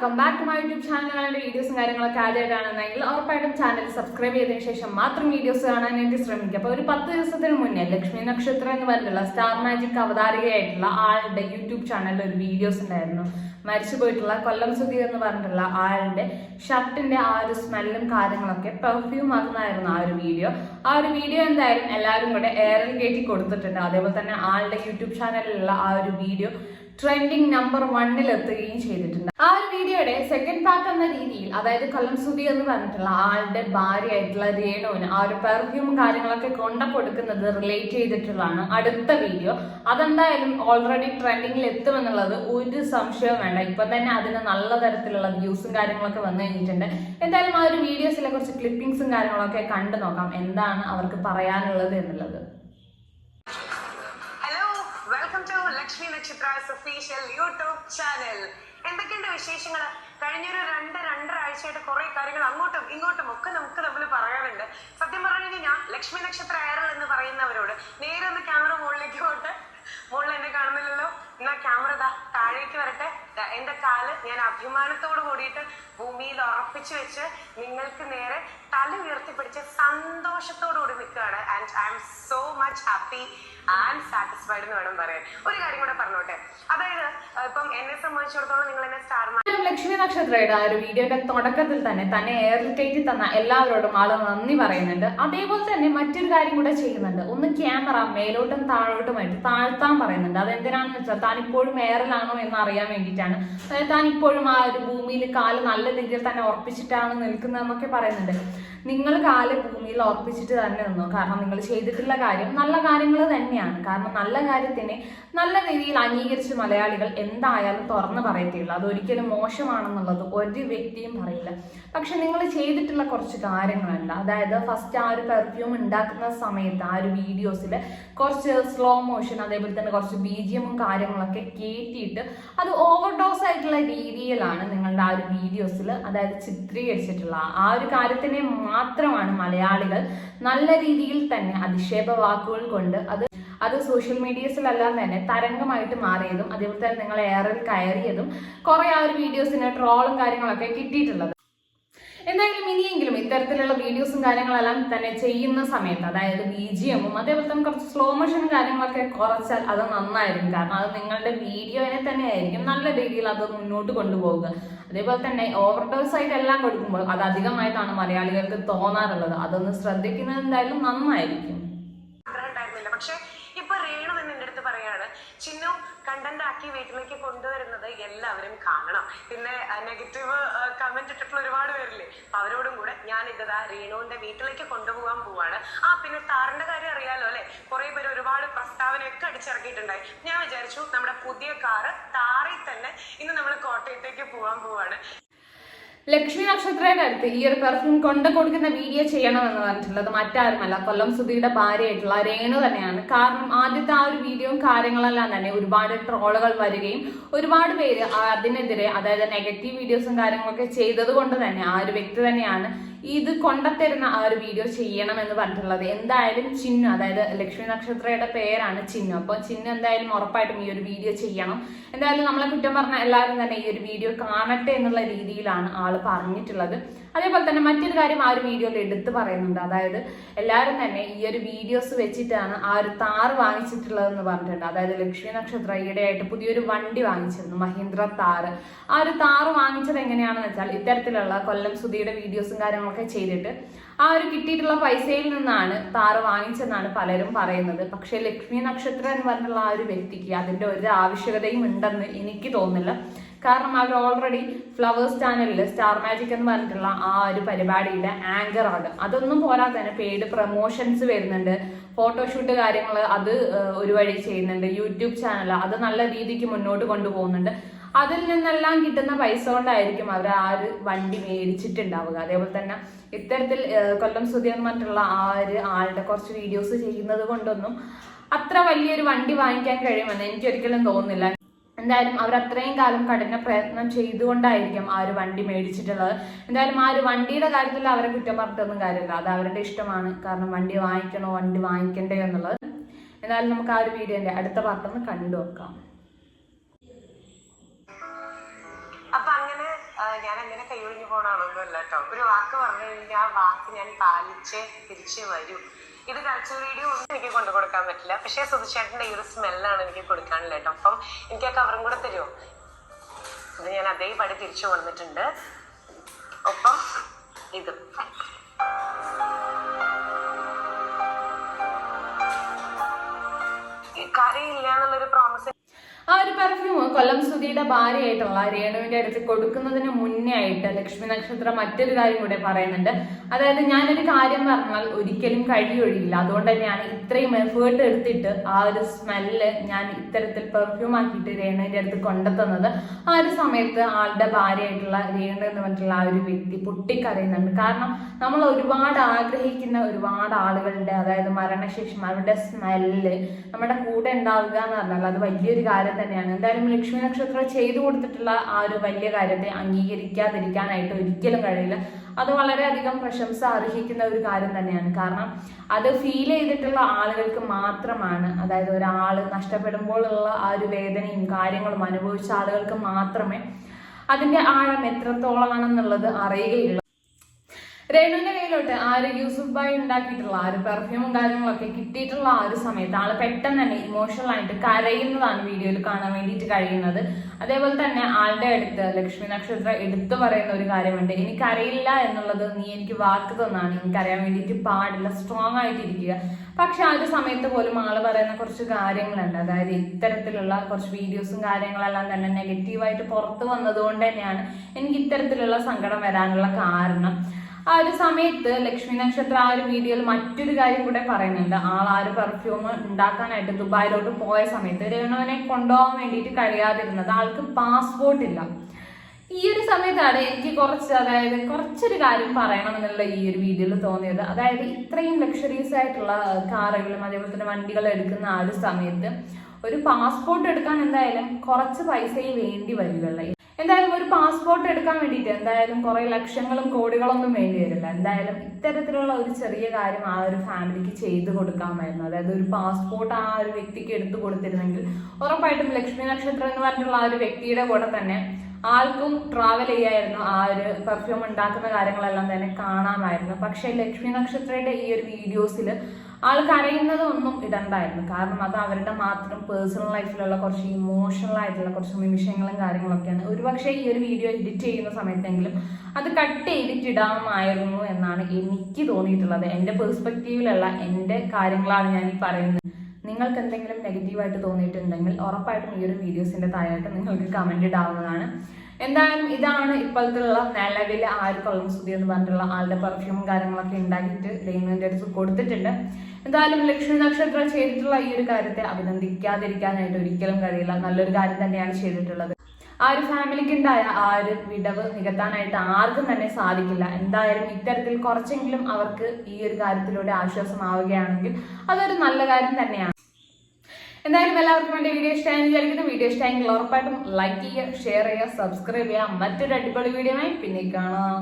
Welcome back to my YouTube channel. ചാനലുകളുടെ വീഡിയോസും കാര്യങ്ങളൊക്കെ ആദ്യമായിട്ടാണെന്നെങ്കിൽ ഉറപ്പായിട്ടും ചാനൽ സബ്സ്ക്രൈബ് ചെയ്തതിന് ശേഷം മാത്രം വീഡിയോസ് കാണാൻ വേണ്ടി ശ്രമിക്കുക. അപ്പോൾ ഒരു പത്ത് ദിവസത്തിന് മുന്നേ ലക്ഷ്മി നക്ഷത്രം എന്ന് പറഞ്ഞിട്ടുള്ള സ്റ്റാർ മാജിക് അവതാരികയായിട്ടുള്ള ആളുടെ യൂട്യൂബ് ചാനലിൽ ഒരു വീഡിയോസ് ഉണ്ടായിരുന്നു. മരിച്ചു പോയിട്ടുള്ള കൊല്ലം സുധി എന്ന് പറഞ്ഞിട്ടുള്ള ആളുടെ ഷർട്ടിന്റെ ആ ഒരു സ്മെല്ലും കാര്യങ്ങളൊക്കെ പെർഫ്യൂം ആകുന്നതായിരുന്നു ആ ഒരു വീഡിയോ ആ ഒരു വീഡിയോ എന്തായാലും എല്ലാവരും കൂടെ എയറിൽ കയറ്റി കൊടുത്തിട്ടുണ്ട്. അതേപോലെ തന്നെ ആളുടെ യൂട്യൂബ് ചാനലിലുള്ള ആ ഒരു വീഡിയോ ട്രെൻഡിങ് നമ്പർ വണ്ണിൽ എത്തുകയും ചെയ്തിട്ടുണ്ട്. ആ ഒരു വീഡിയോയുടെ സെക്കൻഡ് പാർട്ട് എന്ന രീതിയിൽ അതായത് കൊല്ലം സുധി എന്ന് പറഞ്ഞിട്ടുള്ള ആളുടെ ഭാര്യയായിട്ടുള്ള രേണുവിന് ആ ഒരു പെർഫ്യൂമും കാര്യങ്ങളൊക്കെ കൊണ്ട കൊടുക്കുന്നത് റിലേറ്റ് ചെയ്തിട്ടുള്ളതാണ് അടുത്ത വീഡിയോ. അതെന്തായാലും ഓൾറെഡി ട്രെൻഡിങ്ങിൽ എത്തുമെന്നുള്ളത് ഒരു സംശയവും വേണ്ട. ഇപ്പൊ തന്നെ അതിന് നല്ല തരത്തിലുള്ള വ്യൂസും കാര്യങ്ങളൊക്കെ വന്നു കഴിഞ്ഞിട്ടുണ്ട്. എന്തായാലും ആ ഒരു വീഡിയോസിലെ കുറച്ച് ക്ലിപ്പിംഗ്സും കാര്യങ്ങളൊക്കെ കണ്ടു നോക്കാം. എന്താണ് അവർക്ക് പറയാനുള്ളത് എന്നുള്ളത്. നക്ഷത്രാസ് ഒഫീഷ്യൽ യൂട്യൂബ് ചാനൽ എന്തൊക്കെയുണ്ട് വിശേഷങ്ങൾ കഴിഞ്ഞൊരു രണ്ട് രണ്ടര ആഴ്ചയായിട്ട് കുറെ കാര്യങ്ങൾ അങ്ങോട്ടും ഇങ്ങോട്ടും ഒക്കെ നമുക്ക് തമ്മിൽ പറയാറുണ്ട്. സത്യം പറഞ്ഞു ഞാൻ ലക്ഷ്മി നക്ഷത്ര അയറൽ എന്ന് പറയുന്നവരോട് നേരെ ഒന്ന് ക്യാമറ മുകളിലേക്ക് പോട്ടെ. മുകളിൽ എന്നെ കാണുന്നില്ലല്ലോ. എന്നാ ക്യാമറ ദാ താഴേക്ക് വരട്ടെ. എന്റെ കാൽ ഞാൻ അഭിമാനത്തോട് കൂടിയിട്ട് ഭൂമിയിൽ ഉറപ്പിച്ചു വെച്ച് നിങ്ങൾക്ക് നേരെ തല ഉയർത്തിപ്പിടിച്ച് സന്തോഷത്തോടുകൂടി നിൽക്കുകയാണ്. And I am so much happy and satisfied എന്ന് വേണം പറയാൻ. ഒരു കാര്യം കൂടെ പറഞ്ഞോട്ടെ. അതായത് ഇപ്പം എന്നെ സംബന്ധിച്ചിടത്തോളം നിങ്ങൾ എന്നെ സ്റ്റാർ ലക്ഷ്മി നക്ഷത്രയുടെ ആ ഒരു വീഡിയോയുടെ തുടക്കത്തിൽ തന്നെ തന്നെ എയറിൽ തന്ന എല്ലാവരോടും ആൾ നന്ദി പറയുന്നുണ്ട്. അതേപോലെ തന്നെ മറ്റൊരു കാര്യം കൂടെ ചെയ്യുന്നുണ്ട്. ഒന്ന് ക്യാമറ മേലോട്ടും താഴോട്ടുമായിട്ട് താഴ്ത്താൻ പറയുന്നുണ്ട്. അതെന്തിനാണെന്ന് വെച്ചാൽ താൻ ഇപ്പോഴും എയറിലാണോ എന്ന് അറിയാൻ വേണ്ടിയിട്ടാണ്. താൻ ഇപ്പോഴും ആ ഒരു ഭൂമിയിൽ കാൽ നല്ല രീതിയിൽ തന്നെ ഉറപ്പിച്ചിട്ടാണ് നിൽക്കുന്നതെന്നൊക്കെ പറയുന്നുണ്ട്. നിങ്ങൾ കാൽ ഭൂമിയിൽ ഓർപ്പിച്ചിട്ട് തന്നെ നിന്നു. കാരണം നിങ്ങൾ ചെയ്തിട്ടുള്ള കാര്യം നല്ല കാര്യങ്ങൾ തന്നെയാണ്. കാരണം നല്ല കാര്യത്തിനെ നല്ല രീതിയിൽ അംഗീകരിച്ച് മലയാളികൾ എന്തായാലും തുറന്നു പറയത്തുള്ളൂ അതൊരിക്കലും മോശമാണെന്നുള്ളത് ഒരു വ്യക്തിയും പറയില്ല. പക്ഷെ നിങ്ങൾ ചെയ്തിട്ടുള്ള കുറച്ച് കാര്യങ്ങളല്ല. അതായത് ഫസ്റ്റ് ആ ഒരു പെർഫ്യൂം ഉണ്ടാക്കുന്ന സമയത്ത് ആ ഒരു വീഡിയോസിൽ കുറച്ച് സ്ലോ മോഷൻ അതേപോലെ തന്നെ കുറച്ച് ബി ജി എമ്മും കാര്യങ്ങളൊക്കെ കയറ്റിയിട്ട് അത് ഓവർഡോസ് ആയിട്ടുള്ള രീതിയിലാണ് നിങ്ങളുടെ ആ ഒരു വീഡിയോസിൽ അതായത് ചിത്രീകരിച്ചിട്ടുള്ള ആ ഒരു കാര്യത്തിനെ മാത്രമാണ് മലയാളികൾ നല്ല രീതിയിൽ തന്നെ അധിക്ഷേപ വാക്കുകൾ കൊണ്ട് അത് അത് സോഷ്യൽ മീഡിയസിലെല്ലാം തന്നെ തരംഗമായിട്ട് മാറിയതും അതേപോലെ തന്നെ നിങ്ങൾ എയറിൽ കയറിയതും കുറെ ആ ഒരു വീഡിയോസിന് ട്രോളും കാര്യങ്ങളൊക്കെ കിട്ടിയിട്ടുള്ളത്. എന്തായാലും ഇനിയെങ്കിലും ഇത്തരത്തിലുള്ള വീഡിയോസും കാര്യങ്ങളെല്ലാം തന്നെ ചെയ്യുന്ന സമയത്ത് അതായത് ബി ജി എമ്മും അതേപോലെ തന്നെ കുറച്ച് സ്ലോ മോഷനും കാര്യങ്ങളൊക്കെ കുറച്ചാൽ അത് നന്നായിരിക്കും. കാരണം അത് നിങ്ങളുടെ വീഡിയോനെ തന്നെ ആയിരിക്കും നല്ല രീതിയിൽ അത് മുന്നോട്ട് കൊണ്ടുപോകുക അതേപോലെ തന്നെ ഓവർഡോസ് ആയിട്ട് എല്ലാം കൊടുക്കുമ്പോൾ അത് അധികമായിട്ടാണ് മലയാളികൾക്ക് തോന്നാറുള്ളത്. അതൊന്ന് ശ്രദ്ധിക്കുന്നത് എന്തായാലും നന്നായിരിക്കും. പക്ഷേ ഇപ്പൊ റേണു തന്നെ എന്റെ അടുത്ത് പറയാണ് ചിന്നു കണ്ടന്റ് ആക്കി വീട്ടിലേക്ക് കൊണ്ടുവരുന്നത് എല്ലാവരും കാണണം. പിന്നെ നെഗറ്റീവ് കമന്റ് ഇട്ടിട്ടുള്ള ഒരുപാട് പേരില്ലേ? അപ്പൊ അവരോടും കൂടെ ഞാൻ ഇതാ റീണുവിന്റെ വീട്ടിലേക്ക് കൊണ്ടുപോകാൻ പോവാണ്. ആ പിന്നെ താറിന്റെ കാര്യം അറിയാലോ അല്ലെ? കുറെ പേര് ഒരുപാട് പ്രസ്താവനയൊക്കെ അടിച്ചിറക്കിയിട്ടുണ്ടായി. ഞാൻ വിചാരിച്ചു നമ്മുടെ പുതിയ കാറ് താറിൽ തന്നെ ഇന്ന് നമ്മൾ കോട്ടയത്തേക്ക് പോവാൻ പോവാണ്. ലക്ഷ്മി നക്ഷത്രയുടെ അടുത്ത് ഈ ഒരു പെർഫ്യൂം കൊണ്ട് കൊടുക്കുന്ന വീഡിയോ ചെയ്യണമെന്ന് പറഞ്ഞിട്ടുള്ളത് മറ്റാരുമല്ല. കൊല്ലം സുധിയുടെ ഭാര്യയായിട്ടുള്ള രേണു തന്നെയാണ്. കാരണം ആദ്യത്തെ ആ ഒരു വീഡിയോയും കാര്യങ്ങളെല്ലാം തന്നെ ഒരുപാട് ട്രോളുകൾ വരികയും ഒരുപാട് പേര് അതിനെതിരെ അതായത് നെഗറ്റീവ് വീഡിയോസും കാര്യങ്ങളൊക്കെ ചെയ്തത് കൊണ്ട് തന്നെ ആ ഒരു വ്യക്തി തന്നെയാണ് ഇത് കൊണ്ടത്തരുന്ന ആ ഒരു വീഡിയോ ചെയ്യണം എന്ന് പറഞ്ഞിട്ടുള്ളത്. എന്തായാലും ചിന്നു അതായത് ലക്ഷ്മി നക്ഷത്രയുടെ പേരാണ് ചിന്നു അപ്പോൾ ചിന്നു എന്തായാലും ഉറപ്പായിട്ടും ഈ ഒരു വീഡിയോ ചെയ്യണം. എന്തായാലും നമ്മളെ കുറ്റം പറഞ്ഞ എല്ലാവരും തന്നെ ഈ ഒരു വീഡിയോ കാണട്ടെ എന്നുള്ള രീതിയിലാണ് ആൾ പറഞ്ഞിട്ടുള്ളത്. അതേപോലെ തന്നെ മറ്റൊരു കാര്യം ആ ഒരു വീഡിയോയിൽ എടുത്തു പറയുന്നുണ്ട്. അതായത് എല്ലാവരും തന്നെ ഈ ഒരു വീഡിയോസ് വെച്ചിട്ടാണ് ആ ഒരു താറ് വാങ്ങിച്ചിട്ടുള്ളതെന്ന് പറഞ്ഞിട്ടുണ്ട്. അതായത് ലക്ഷ്മി നക്ഷത്ര ഈയിടെയായിട്ട് പുതിയൊരു വണ്ടി വാങ്ങിച്ചിരുന്നു മഹീന്ദ്ര താറ്. ആ ഒരു താറ് വാങ്ങിച്ചത് എങ്ങനെയാണെന്ന് വെച്ചാൽ ഇത്തരത്തിലുള്ള കൊല്ലം സുധിയുടെ വീഡിയോസും കാര്യങ്ങളൊക്കെ ചെയ്തിട്ട് ആ ഒരു കിട്ടിയിട്ടുള്ള പൈസയിൽ നിന്നാണ് താറ് വാങ്ങിച്ചെന്നാണ് പലരും പറയുന്നത്. പക്ഷേ ലക്ഷ്മി നക്ഷത്രം എന്ന് പറഞ്ഞുള്ള ആ ഒരു വ്യക്തിക്ക് അതിന്റെ ഒരു ആവശ്യകതയും ഉണ്ടെന്ന് എനിക്ക് തോന്നുന്നില്ല. കാരണം അവർ ഓൾറെഡി ഫ്ലവേഴ്സ് ചാനലിൽ സ്റ്റാർ മാജിക് എന്ന് പറഞ്ഞിട്ടുള്ള ആ ഒരു പരിപാടിയുടെ ആങ്കർ ആണ്. അതൊന്നും പോരാതെ തന്നെ പെയ്ഡ് പ്രൊമോഷൻസ് വരുന്നുണ്ട്. ഫോട്ടോഷൂട്ട് കാര്യങ്ങൾ അത് ഒരു വഴി ചെയ്യുന്നുണ്ട്. യൂട്യൂബ് ചാനൽ അത് നല്ല രീതിക്ക് മുന്നോട്ട് കൊണ്ടുപോകുന്നുണ്ട്. അതിൽ നിന്നെല്ലാം കിട്ടുന്ന പൈസ കൊണ്ടായിരിക്കും അവർ ആ ഒരു വണ്ടി മേടിച്ചിട്ടുണ്ടാവുക. അതേപോലെ തന്നെ ഇത്തരത്തിൽ കൊല്ലം സുധീർ മറ്റുള്ള ആ ഒരു ആളുടെ കുറച്ച് വീഡിയോസ് ചെയ്യുന്നത് കൊണ്ടൊന്നും അത്ര വലിയൊരു വണ്ടി വാങ്ങിക്കാൻ കഴിയുമെന്ന് എനിക്ക് ഒരിക്കലും തോന്നുന്നില്ല. എന്തായാലും അവർ അത്രയും കാലം കഠിന പ്രയത്നം ചെയ്തുകൊണ്ടായിരിക്കും ആ ഒരു വണ്ടി മേടിച്ചിട്ടുള്ളത്. എന്തായാലും ആ ഒരു വണ്ടിയുടെ കാര്യത്തിൽ അവരെ കുറ്റം പറഞ്ഞിട്ടൊന്നും കാര്യമില്ല. അത് അവരുടെ ഇഷ്ടമാണ്. കാരണം വണ്ടി വാങ്ങിക്കണോ വണ്ടി വാങ്ങിക്കണ്ടേ എന്നുള്ളത്. എന്തായാലും നമുക്ക് ആ ഒരു വീഡിയോന്റെ അടുത്ത പാർട്ടൊന്ന് കണ്ടു നോക്കാം. അങ്ങനെ കൈയൊഴിഞ്ഞു പോണാണൊന്നും അല്ല കേട്ടോ ഒരു വാക്ക് പറഞ്ഞു കഴിഞ്ഞാൽ ആ വാക്ക് ഞാൻ പാലിച്ച് തിരിച്ചു വരും. ഇത് കൾച്ചർ വീഡിയോ ഒന്നും എനിക്ക് കൊണ്ടു കൊടുക്കാൻ പറ്റില്ല. പക്ഷേ സുധിച്ചേട്ടന്റെ ഈ ഒരു സ്മെല്ലാണ് എനിക്ക് കൊടുക്കാനില്ല കേട്ടോ അപ്പം എനിക്ക് ആ കവറും കൂടെ തരുമോ ഇത് ഞാൻ അതേപടി തിരിച്ചു കൊണ്ടിട്ടുണ്ട് ഒപ്പം ഇത്. കരയില്ല എന്നുള്ളൊരു ആ ഒരു പെർഫ്യൂം കൊല്ലം സുധിയുടെ ഭാര്യയായിട്ടുള്ള രേണുവിന്റെ അടുത്ത് കൊടുക്കുന്നതിന് മുന്നേ ആയിട്ട് ലക്ഷ്മി നക്ഷത്രം മറ്റൊരു കാര്യം കൂടെ പറയുന്നുണ്ട്. അതായത് ഞാനൊരു കാര്യം പറഞ്ഞാൽ ഒരിക്കലും കഴിയൊഴിയില്ല. അതുകൊണ്ട് തന്നെയാണ് ഇത്രയും എഫേർട്ട് എടുത്തിട്ട് ആ ഒരു സ്മെല്ല് ഞാൻ ഇത്തരത്തിൽ പെർഫ്യൂം ആക്കിയിട്ട് രേണുവിന്റെ അടുത്ത് കൊണ്ടെത്തുന്നത് ആ ഒരു സമയത്ത് ആളുടെ ഭാര്യയായിട്ടുള്ള രേണു എന്ന് പറഞ്ഞിട്ടുള്ള ആ ഒരു വ്യക്തി പൊട്ടിക്കറിയുന്നുണ്ട് കാരണം നമ്മൾ ഒരുപാട് ആഗ്രഹിക്കുന്ന ഒരുപാട് ആളുകളുടെ അതായത് മരണശേഷം അവരുടെ സ്മെല്ല് നമ്മുടെ കൂടെ ഉണ്ടാവുക എന്ന് പറഞ്ഞാൽ അത് വലിയൊരു കാര്യം തന്നെയാണ്. എന്തായാലും ലക്ഷ്മി നക്ഷത്രം ചെയ്തു കൊടുത്തിട്ടുള്ള ആ ഒരു വലിയ കാര്യത്തെ അംഗീകരിക്കാതിരിക്കാനായിട്ട് ഒരിക്കലും കഴിയില്ല. അത് വളരെയധികം പ്രശംസ അർഹിക്കുന്ന ഒരു കാര്യം തന്നെയാണ്. കാരണം അത് ഫീൽ ചെയ്തിട്ടുള്ള ആളുകൾക്ക് മാത്രമാണ് അതായത് ഒരാൾ നഷ്ടപ്പെടുമ്പോഴുള്ള ആ ഒരു വേദനയും കാര്യങ്ങളും അനുഭവിച്ച ആളുകൾക്ക് മാത്രമേ അതിന്റെ ആഴം എത്രത്തോളമാണെന്നുള്ളത് അറിയുകയുള്ളൂ. രേണുവിന്റെ കയ്യിലോട്ട് ആ ഒരു യൂസുഫ് ബായി ഉണ്ടാക്കിയിട്ടുള്ള ആ ഒരു പെർഫ്യൂമും കാര്യങ്ങളൊക്കെ കിട്ടിയിട്ടുള്ള ആ ഒരു സമയത്ത് ആൾ പെട്ടെന്ന് തന്നെ ഇമോഷണൽ ആയിട്ട് കരയുന്നതാണ് വീഡിയോയിൽ കാണാൻ വേണ്ടിയിട്ട് കഴിയുന്നത്. അതേപോലെ തന്നെ ആളുടെ അടുത്ത് ലക്ഷ്മി നക്ഷത്രം എടുത്തു പറയുന്ന ഒരു കാര്യമുണ്ട്. എനിക്കറിയില്ല എന്നുള്ളത് നീ എനിക്ക് വാക്ക് തന്നാണ്. എനിക്കറിയാൻ വേണ്ടിയിട്ട് പാടില്ല സ്ട്രോങ് ആയിട്ടിരിക്കുക. പക്ഷെ ആ ഒരു സമയത്ത് പോലും ആൾ പറയുന്ന കുറച്ച് കാര്യങ്ങളുണ്ട്. അതായത് ഇത്തരത്തിലുള്ള കുറച്ച് വീഡിയോസും കാര്യങ്ങളെല്ലാം തന്നെ നെഗറ്റീവായിട്ട് പുറത്തു വന്നതുകൊണ്ട് തന്നെയാണ് എനിക്ക് ഇത്തരത്തിലുള്ള സങ്കടം വരാനുള്ള കാരണം. ആ ഒരു സമയത്ത് ലക്ഷ്മി നക്ഷത്ര ആ ഒരു വീഡിയോയിൽ മറ്റൊരു കാര്യം കൂടെ പറയുന്നുണ്ട്. ആൾ ആ ഒരു പെർഫ്യൂം ഉണ്ടാക്കാനായിട്ട് ദുബായിലോട്ട് പോയ സമയത്ത് രേണുവിനെ കൊണ്ടുപോകാൻ വേണ്ടിയിട്ട് കഴിയാതിരുന്നത് ആൾക്ക് പാസ്പോർട്ട് ഇല്ല. ഈ ഒരു സമയത്താണ് എനിക്ക് കുറച്ച് അതായത് കുറച്ചൊരു കാര്യം പറയണമെന്നുള്ള ഈ ഒരു വീഡിയോയിൽ തോന്നിയത്. അതായത് ഇത്രയും ലക്ഷറീസ് ആയിട്ടുള്ള കാറുകളും അതേപോലെ തന്നെ വണ്ടികൾ എടുക്കുന്ന ആ ഒരു സമയത്ത് ഒരു പാസ്പോർട്ട് എടുക്കാൻ എന്തായാലും കുറച്ച് പൈസയും വേണ്ടി വരികയുള്ളൂ എന്തായാലും ഒരു പാസ്പോർട്ട് എടുക്കാൻ വേണ്ടിയിട്ട് എന്തായാലും കുറേ ലക്ഷങ്ങളും കോടികളൊന്നും വേണ്ടി വരില്ല. എന്തായാലും ഇത്തരത്തിലുള്ള ഒരു ചെറിയ കാര്യം ആ ഒരു ഫാമിലിക്ക് ചെയ്തു കൊടുക്കാമായിരുന്നു. അതായത് ഒരു പാസ്പോർട്ട് ആ ഒരു വ്യക്തിക്ക് എടുത്തു കൊടുത്തിരുന്നെങ്കിൽ ഉറപ്പായിട്ടും ലക്ഷ്മി നക്ഷത്രം എന്ന് പറഞ്ഞിട്ടുള്ള ആ ഒരു വ്യക്തിയുടെ കൂടെ തന്നെ ആൾക്കും ട്രാവൽ ചെയ്യായിരുന്നു. ആ ഒരു പെർഫ്യൂം ഉണ്ടാക്കുന്ന കാര്യങ്ങളെല്ലാം തന്നെ കാണാമായിരുന്നു. പക്ഷേ ലക്ഷ്മി നക്ഷത്രയുടെ ഈ ഒരു വീഡിയോസിൽ ആൾ കരയുന്നതൊന്നും ഇടണ്ടായിരുന്നു. കാരണം അത് അവരുടെ മാത്രം പേഴ്സണൽ ലൈഫിലുള്ള കുറച്ച് ഇമോഷണൽ ആയിട്ടുള്ള കുറച്ച് നിമിഷങ്ങളും കാര്യങ്ങളൊക്കെയാണ്. ഒരുപക്ഷെ ഈ ഒരു വീഡിയോ എഡിറ്റ് ചെയ്യുന്ന സമയത്തെങ്കിലും അത് കട്ട് ചെയ്തിട്ട് ഇടാമായിരുന്നു എന്നാണ് എനിക്ക് തോന്നിയിട്ടുള്ളത്. എന്റെ പേഴ്സ്പെക്റ്റീവിലുള്ള എന്റെ കാര്യങ്ങളാണ് ഞാൻ ഈ പറയുന്നത്. നിങ്ങൾക്ക് എന്തെങ്കിലും നെഗറ്റീവായിട്ട് തോന്നിയിട്ടുണ്ടെങ്കിൽ ഉറപ്പായിട്ടും ഈ ഒരു വീഡിയോസിന്റെ തായായിട്ട് നിങ്ങൾക്ക് കമന്റ് ഇടാവുന്നതാണ്. എന്തായാലും ഇതാണ് ഇപ്പോഴത്തുള്ള നിലവിൽ ആർക്കൊള്ളും സ്തുതി എന്ന് പറഞ്ഞിട്ടുള്ള ആളുടെ പെർഫ്യൂമും കാര്യങ്ങളൊക്കെ ഉണ്ടാക്കിയിട്ട് രേണുവിന്റെ അടുത്ത് കൊടുത്തിട്ടുണ്ട്. എന്തായാലും ലക്ഷ്മി നക്ഷത്രം ചെയ്തിട്ടുള്ള ഈ ഒരു കാര്യത്തെ അഭിനന്ദിക്കാതിരിക്കാനായിട്ട് ഒരിക്കലും കഴിയില്ല. നല്ലൊരു കാര്യം തന്നെയാണ് ചെയ്തിട്ടുള്ളത്. ആ ഒരു ഫാമിലിക്ക് ഉണ്ടായ ആ ഒരു വിടവ് നികത്താനായിട്ട് ആർക്കും തന്നെ സാധിക്കില്ല. എന്തായാലും ഇത്തരത്തിൽ കുറച്ചെങ്കിലും അവർക്ക് ഈ ഒരു കാര്യത്തിലൂടെ ആശ്വാസമാവുകയാണെങ്കിൽ അതൊരു നല്ല കാര്യം തന്നെയാണ്. എന്തായാലും എല്ലാവർക്കും എന്റെ വീഡിയോ ഇഷ്ടമായി വിചാരിക്കുന്നു. വീഡിയോ ഇഷ്ടമായെങ്കിൽ ഉറപ്പായിട്ടും ലൈക്ക് ചെയ്യുക ഷെയർ ചെയ്യുക സബ്സ്ക്രൈബ് ചെയ്യുക. മറ്റൊരു അടിപൊളി വീഡിയോ ആയി പിന്നെ കാണാം.